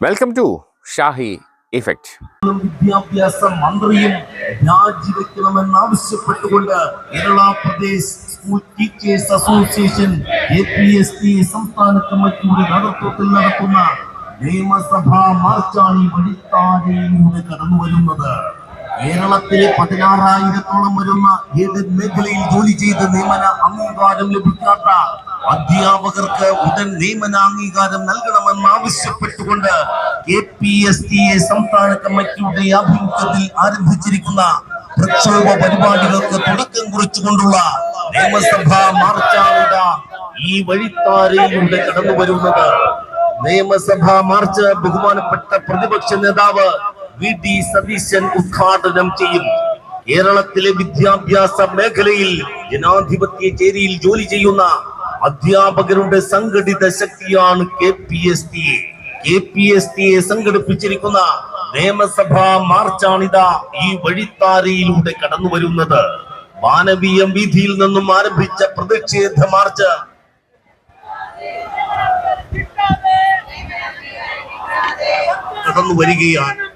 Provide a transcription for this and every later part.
Welcome to Shahi effect വിദ്യാഭ്യാസ മന്ത്രിയും രാജിവെക്കണമെന്ന് ആവശ്യപ്പെട്ടുകൊണ്ട് Kerala Pradesh school teachers association A P S T സംസ്ഥാന കമ്മിറ്റിയുടെ നേതൃത്വത്തിൽ നടത്തുന്ന നിയമസഭാ മാർച്ചാണ് ഈ വഴിത്താരയിലൂടെ കടന്നു വരുന്നത്. കേരളത്തിലെ പതിനാറായിരത്തോളം വരുന്ന ഏത് മേഖലയിൽ ജോലി ചെയ്ത് നിയമന അംഗീകാരം ലഭിക്കാത്ത അധ്യാപകർക്ക് ഉടൻ നിയമനാംഗീകാരം നൽകണമെന്ന് ആവശ്യപ്പെട്ടുകൊണ്ട് K P S T A സംസ്ഥാന കമ്മിറ്റിയുടെ ആഭിമുഖ്യത്തിൽ ആരംഭിച്ചിരിക്കുന്ന പ്രക്ഷോഭ പരിപാടികൾക്ക് തുടക്കം കുറിച്ചുകൊണ്ടുള്ള നിയമസഭാ മാർച്ചാണിത. ഈ വഴിത്താരയിലൂടെ കടന്നു വരുന്നത് നിയമസഭാ മാർച്ച് ബഹുമാനപ്പെട്ട പ്രതിപക്ഷ നേതാവ് വി ഡി സതീശൻ ഉദ്ഘാടനം ചെയ്യും. കേരളത്തിലെ വിദ്യാഭ്യാസ മേഖലയിൽ ജനാധിപത്യ ചേരിയിൽ ജോലി ചെയ്യുന്ന അധ്യാപകരുടെ സംഘടിത ശക്തിയാണ് K P S T. A K P S T A സംഘടിപ്പിച്ചിരിക്കുന്ന നിയമസഭാ മാർച്ചാണിത ഈ വഴിത്താരയിലൂടെ കടന്നു വരുന്നത് മാനവീയ വീതിയിൽ നിന്നും ആരംഭിച്ച പ്രതിഷേധ മാർച്ച്. കടന്നു വരികയാണ്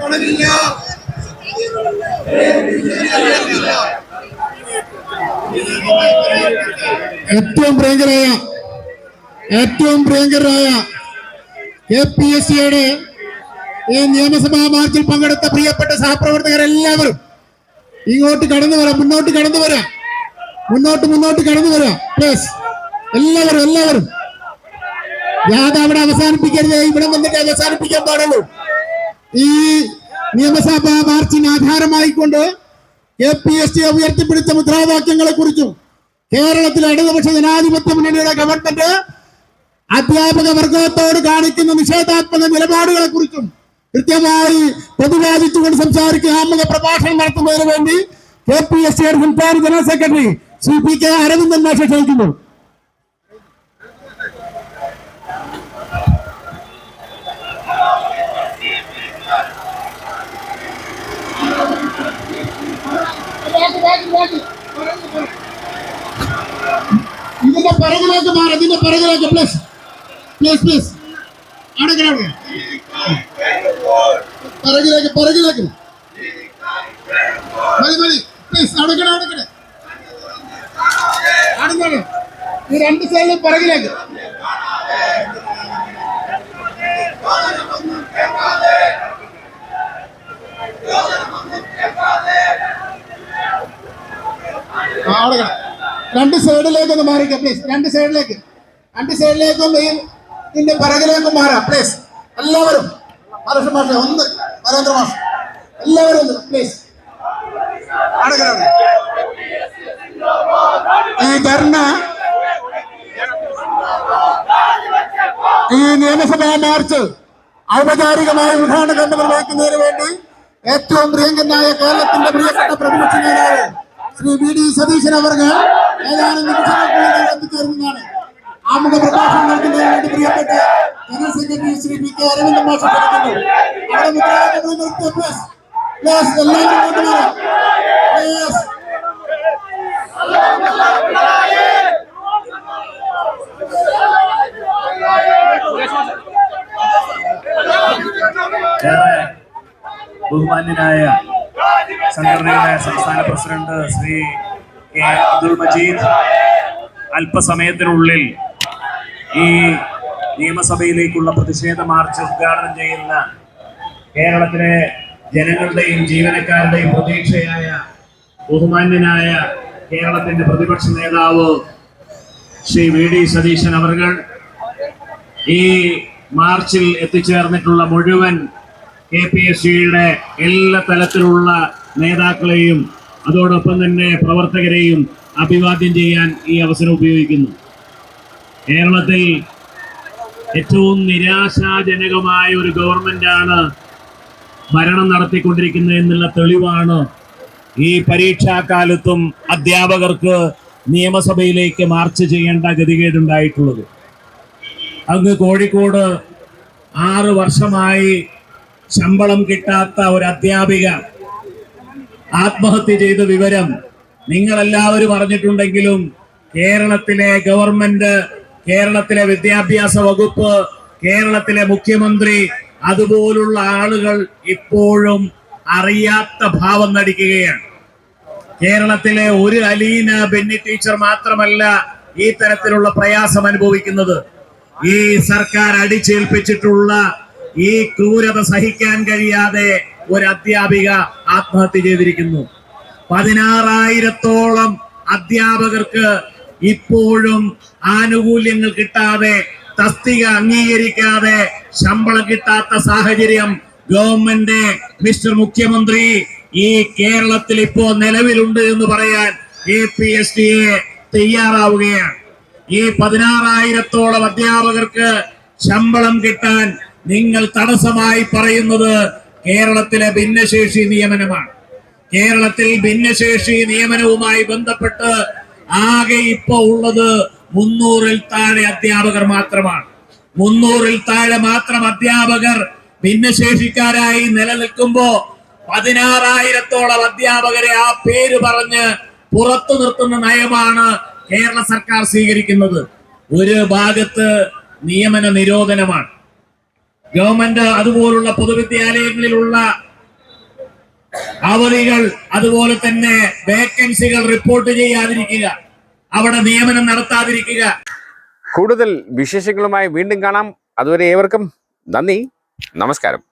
பணமில்லையா ഏറ്റവും പ്രിയങ്കരായ ഏറ്റവും പ്രിയങ്കരായ കെ പി എസ് സിയുടെ ഈ നിയമസഭാ മാർച്ചിൽ പങ്കെടുത്ത പ്രിയപ്പെട്ട സഹപ്രവർത്തകരെല്ലാവരും ഇങ്ങോട്ട് കടന്നു വരാം മുന്നോട്ട് കടന്നു വരാം. മുന്നോട്ട് മുന്നോട്ട് കടന്നു വരാം. എല്ലാവരും എല്ലാവരും. യാത അവിടെ അവസാനിപ്പിക്കരുത്. ഇവിടെ വന്നിട്ട് അവസാനിപ്പിക്കാൻ പാടുള്ളൂ. ഈ നിയമസഭാ മാർച്ചിന് ആധാരമായിക്കൊണ്ട് കെ പി എസ് ടി ഉയർത്തിപ്പിടിച്ച മുദ്രാവാക്യങ്ങളെ കുറിച്ചും കേരളത്തിലെ ഇടതുപക്ഷ ജനാധിപത്യ മുന്നണിയുടെ ഗവൺമെന്റ് അധ്യാപക വർഗത്തോട് കാണിക്കുന്ന നിഷേധാത്മക നിലപാടുകളെ കുറിച്ചും കൃത്യമായി പ്രതിപാദിച്ചുകൊണ്ട് സംസാരിക്കുക ആമുഖ പ്രഭാഷണം നടത്തുന്നതിന് വേണ്ടി കെ പി എസ് സിയുടെ സംസ്ഥാന general secretary Shri P K Aravindan മാഷ ക്ഷണിക്കുന്നു. ഇതിന്റെ പിറകിലേക്ക് മാറി ഇതിന്റെ പിറകിലേക്ക് പ്ലീസ് പ്ലീസ് പ്ലീസ് അടക്കണം പിറകിലേക്ക് പിറകിലേക്ക്. മതി മതി. പ്ലീസ് അടക്കണം അടക്കണം അടങ്ങണം ഈ രണ്ട് സൈഡിലും പിറകിലേക്ക് ആ, അടക്കണം രണ്ട് സൈഡിലേക്ക് ഒന്ന് മാറിക്കാം പ്ലീസ് രണ്ട് സൈഡിലേക്ക് രണ്ട് സൈഡിലേക്കും ഈ ഇതിന്റെ പിറകിലേക്കും മാറാം പ്ലീസ് എല്ലാവരും. മഹാരാഷ്ട്ര മാഷ ഒന്ന്. നരേന്ദ്ര മാഷ. എല്ലാവരും ഒന്ന് പ്ലീസ് ഈ ധർണ ഈ നിയമസഭാ മാർച്ച് ഔപചാരികമായ ഉദ്ഘാടനം നിർവഹിക്കുന്നതിന് വേണ്ടി ഏറ്റവും പ്രിയങ്കനായ കേരളത്തിന്റെ പ്രിയപ്പെട്ട പ്രതിപക്ഷ നേതാവ് ശ്രീ വി ഡി സതീശൻ അവർക്ക് ഏതാനും നിമിഷങ്ങൾക്കുള്ളിൽ എത്തിച്ചേരുന്നതാണ്. ആമുഖ പ്രഭാഷണം നടത്തുന്നതിന് വേണ്ടി പ്രിയപ്പെട്ട general secretary Shri P K Aravindan മാഷ ക്ഷണിക്കുന്നു അവിടെ മുദ്രാവാക്യങ്ങൾ നിർത്തിയ പ്ലസ് പ്ലസ് എല്ലാവരും കൊണ്ടുവരാം. പ്ലസ് ബഹുമാന്യനായ സംഘടനയുടെ സംസ്ഥാന പ്രസിഡന്റ് ശ്രീ കെ അബ്ദുൾ മജീദ് അല്പസമയത്തിനുള്ളിൽ ഈ നിയമസഭയിലേക്കുള്ള പ്രതിഷേധ മാർച്ച് ഉദ്ഘാടനം ചെയ്യുന്ന കേരളത്തിലെ ജനങ്ങളുടെയും ജീവനക്കാരുടെയും പ്രതീക്ഷയായ ബഹുമാന്യനായ കേരളത്തിന്റെ പ്രതിപക്ഷ നേതാവ് ശ്രീ വി ഡി സതീശൻ അവർ ഈ മാർച്ചിൽ എത്തിച്ചേർന്നിട്ടുള്ള മുഴുവൻ കെ പി എസ് സിയുടെ എല്ലാ തലത്തിലുള്ള നേതാക്കളെയും അതോടൊപ്പം തന്നെ പ്രവർത്തകരെയും അഭിവാദ്യം ചെയ്യാൻ ഈ അവസരം ഉപയോഗിക്കുന്നു. കേരളത്തിൽ ഏറ്റവും നിരാശാജനകമായ ഒരു ഗവൺമെന്റാണ് ഭരണം നടത്തിക്കൊണ്ടിരിക്കുന്നത് എന്നുള്ള തെളിവാണ് ഈ പരീക്ഷാകാലത്തും അധ്യാപകർക്ക് നിയമസഭയിലേക്ക് മാർച്ച് ചെയ്യേണ്ട ഗതികേടുണ്ടായിട്ടുള്ളത്. അങ്ങ് കോഴിക്കോട് ആറ് വർഷമായി ശമ്പളം കിട്ടാത്ത ഒരു അധ്യാപിക ആത്മഹത്യ ചെയ്ത വിവരം നിങ്ങളെല്ലാവരും അറിഞ്ഞിട്ടുണ്ടെങ്കിലും കേരളത്തിലെ ഗവൺമെന്റ് കേരളത്തിലെ വിദ്യാഭ്യാസ വകുപ്പ് കേരളത്തിലെ മുഖ്യമന്ത്രി അതുപോലുള്ള ആളുകൾ ഇപ്പോഴും അറിയാത്ത ഭാവം നടിക്കുകയാണ്. കേരളത്തിലെ ഒരു അലീന ബെന്നി ടീച്ചർ മാത്രമല്ല ഈ തരത്തിലുള്ള പ്രയാസം അനുഭവിക്കുന്നത്. ഈ സർക്കാർ അടിച്ചേൽപ്പിച്ചിട്ടുള്ള ഈ ക്രൂരത സഹിക്കാൻ കഴിയാതെ ഒരു അധ്യാപിക ആത്മഹത്യ ചെയ്തിരിക്കുന്നു. പതിനാറായിരത്തോളം അധ്യാപകർക്ക് ഇപ്പോഴും ആനുകൂല്യങ്ങൾ കിട്ടാതെ തസ്തിക അംഗീകരിക്കാതെ ശമ്പളം കിട്ടാത്ത സാഹചര്യം ഗവൺമെന്റ് മിസ്റ്റർ മുഖ്യമന്ത്രി ഈ കേരളത്തിൽ ഇപ്പോ നിലവിലുണ്ട് എന്ന് പറയാൻ എ പി എസ് എ തയ്യാറാവുകയാണ്. ഈ പതിനാറായിരത്തോളം അധ്യാപകർക്ക് ശമ്പളം കിട്ടാൻ നിങ്ങൾ തടസ്സമായി പറയുന്നത് കേരളത്തിലെ ഭിന്നശേഷി നിയമനമാണ്. കേരളത്തിൽ ഭിന്നശേഷി നിയമനവുമായി ബന്ധപ്പെട്ട് ആകെ ഇപ്പൊ ഉള്ളത് മുന്നൂറിൽ താഴെ അധ്യാപകർ മാത്രമാണ്. മുന്നൂറിൽ താഴെ മാത്രം അധ്യാപകർ ഭിന്നശേഷിക്കാരായി നിലനിൽക്കുമ്പോ പതിനാറായിരത്തോളം അധ്യാപകരെ ആ പേര് പറഞ്ഞ് പുറത്തു നിർത്തുന്ന നയമാണ് കേരള സർക്കാർ സ്വീകരിക്കുന്നത്. ഒരു ഭാഗത്ത് നിയമന നിരോധനമാണ്. ഗവൺമെന്റ് അതുപോലുള്ള പൊതുവിദ്യാലയങ്ങളിലുള്ള അവധികൾ അതുപോലെ തന്നെ വേക്കൻസികൾ റിപ്പോർട്ട് ചെയ്യാതിരിക്കുക അവിടെ നിയമനം നടത്താതിരിക്കുക. കൂടുതൽ വിശേഷങ്ങളുമായി വീണ്ടും കാണാം. അതുവരെ ഏവർക്കും നന്ദി. നമസ്കാരം.